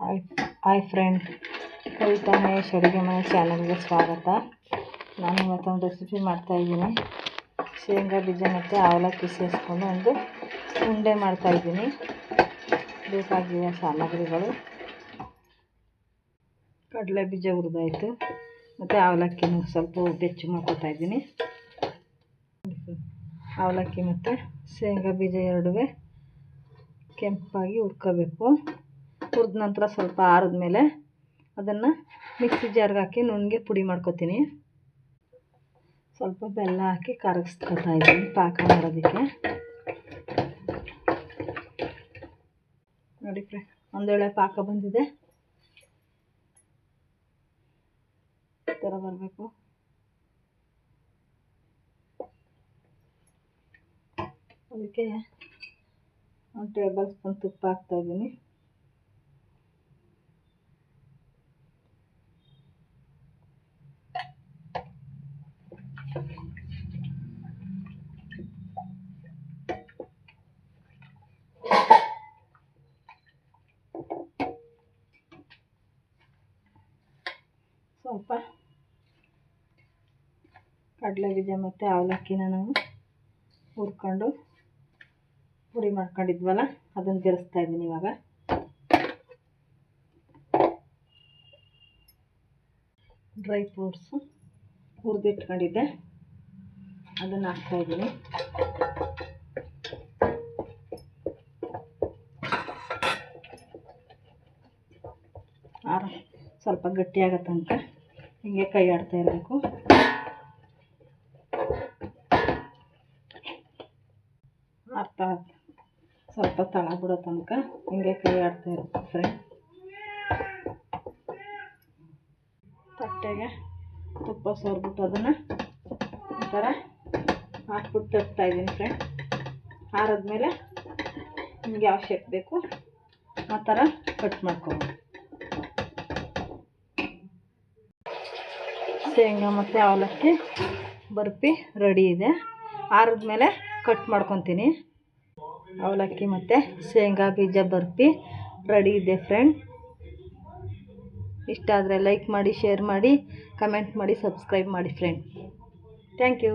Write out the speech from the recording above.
Hi hi friend Mahesh ಅಡುಗೆ ಮನೆ ಚಾನಲ್ಗೆ ಸ್ವಾಗತ. ನಾನು ಇವತ್ತೊಂದು ರೆಸಿಪಿ ಮಾಡ್ತಾಯಿದ್ದೀನಿ ಶೇಂಗಾ ಬೀಜ ಮತ್ತು ಅವಲಕ್ಕಿ ಸೇರಿಸ್ಕೊಂಡು ಒಂದು ಉಂಡೆ ಮಾಡ್ತಾಯಿದ್ದೀನಿ ಬೇಕಾಗಿರೋ ಸಾಮಗ್ರಿಗಳು. ಕಡಲೆ ಬೀಜ ಹುರಿದಾಯಿತು. ಮತ್ತು ಅವಲಕ್ಕಿನೂ ಸ್ವಲ್ಪ ಬೆಚ್ಚು ಮಾಡ್ಕೊತಾ ಇದ್ದೀನಿ. ಅವಲಕ್ಕಿ ಮತ್ತು ಶೇಂಗಾ ಬೀಜ ಎರಡೂ ಕೆಂಪಾಗಿ ಹುರ್ಕೋಬೇಕು. ಹುರಿದ ನಂತರ ಸ್ವಲ್ಪ ಆರಿದ್ಮೇಲೆ ಅದನ್ನು ಮಿಕ್ಸಿ ಜಾರ್ಗೆ ಹಾಕಿ ನುಣ್ಣಗೆ ಪುಡಿ ಮಾಡ್ಕೊತೀನಿ. ಸ್ವಲ್ಪ ಬೆಲ್ಲ ಹಾಕಿ ಕರಗಿಸ್ಕೊತಾ ಇದ್ದೀನಿ ಪಾಕ ಮಾಡೋದಕ್ಕೆ. ನೋಡಿ ಫ್ರೆ, ಒಂದೊಳ್ಳೆ ಪಾಕ ಬಂದಿದೆ. ಈ ಥರ ಬರಬೇಕು. ಅದಕ್ಕೆ ಒಂದು ಟೇಬಲ್ ಸ್ಪೂನ್ ತುಪ್ಪ ಹಾಕ್ತಾಯಿದ್ದೀನಿ ಸ್ವಲ್ಪ ಕಡಲೆ ಬೀಜ ಮತ್ತು ಅವಲಕ್ಕಿನ ನಾವು ಹುರ್ಕೊಂಡು ಪುಡಿ ಮಾಡ್ಕೊಂಡಿದ್ವಲ್ಲ, ಅದನ್ನು ಬೆರೆಸ್ತಾ ಇದ್ದೀನಿ ಇವಾಗ. ಡ್ರೈ ಫ್ರೂಟ್ಸು ಹುರಿದಿಟ್ಕೊಂಡಿದ್ದೆ. ಅದನ್ನು ಹಾಕ್ತಾಯಿದ್ದೀನಿ ಆರ ಸ್ವಲ್ಪ ಗಟ್ಟಿಯಾಗೋ ತನಕ ಹಿಂಗೆ ಕೈ ಆಡ್ತಾ ಇರಬೇಕು. ಅರ್ಥ ಸ್ವಲ್ಪ ತಳ ಬಿಡೋ ತನಕ ಹಿಂಗೆ ಕೈ ಆಡ್ತಾ ಇರಬೇಕು ಫ್ರೆಂಡ್. ತಟ್ಟೆಗೆ ತುಪ್ಪ ಸೋರ್ಬಿಟ್ಟು ಅದನ್ನು ಈ ಥರ ಹಾಕ್ಬಿಟ್ಟು ತಟ್ತಾ ಇದ್ದೀನಿ ಫ್ರೆಂಡ್. ಆರಿದ್ಮೇಲೆ ನಿಮ್ಗೆ ಯಾವ ಶೇಪ್ ಬೇಕು ಆ ಥರ ಕಟ್ ಮಾಡ್ಕೊಬೋದು. ಶೇಂಗಾ ಮತ್ತು ಅವಲಕ್ಕಿ ಬರ್ಪಿ ರೆಡಿ ಇದೆ. ಆರಿದ್ಮೇಲೆ ಕಟ್ ಮಾಡ್ಕೊತೀನಿ. ಅವಲಕ್ಕಿ ಮತ್ತು ಶೇಂಗಾ ಬೀಜ ಬರ್ಪಿ ರೆಡಿ ಇದೆ ಫ್ರೆಂಡ್ ಇಷ್ಟ ಆದರೆ ಲೈಕ್ ಮಾಡಿ ಶೇರ್ ಮಾಡಿ ಕಮೆಂಟ್ ಮಾಡಿ ಸಬ್ಸ್ಕ್ರೈಬ್ ಮಾಡಿ ಫ್ರೆಂಡ್ ಥ್ಯಾಂಕ್ ಯು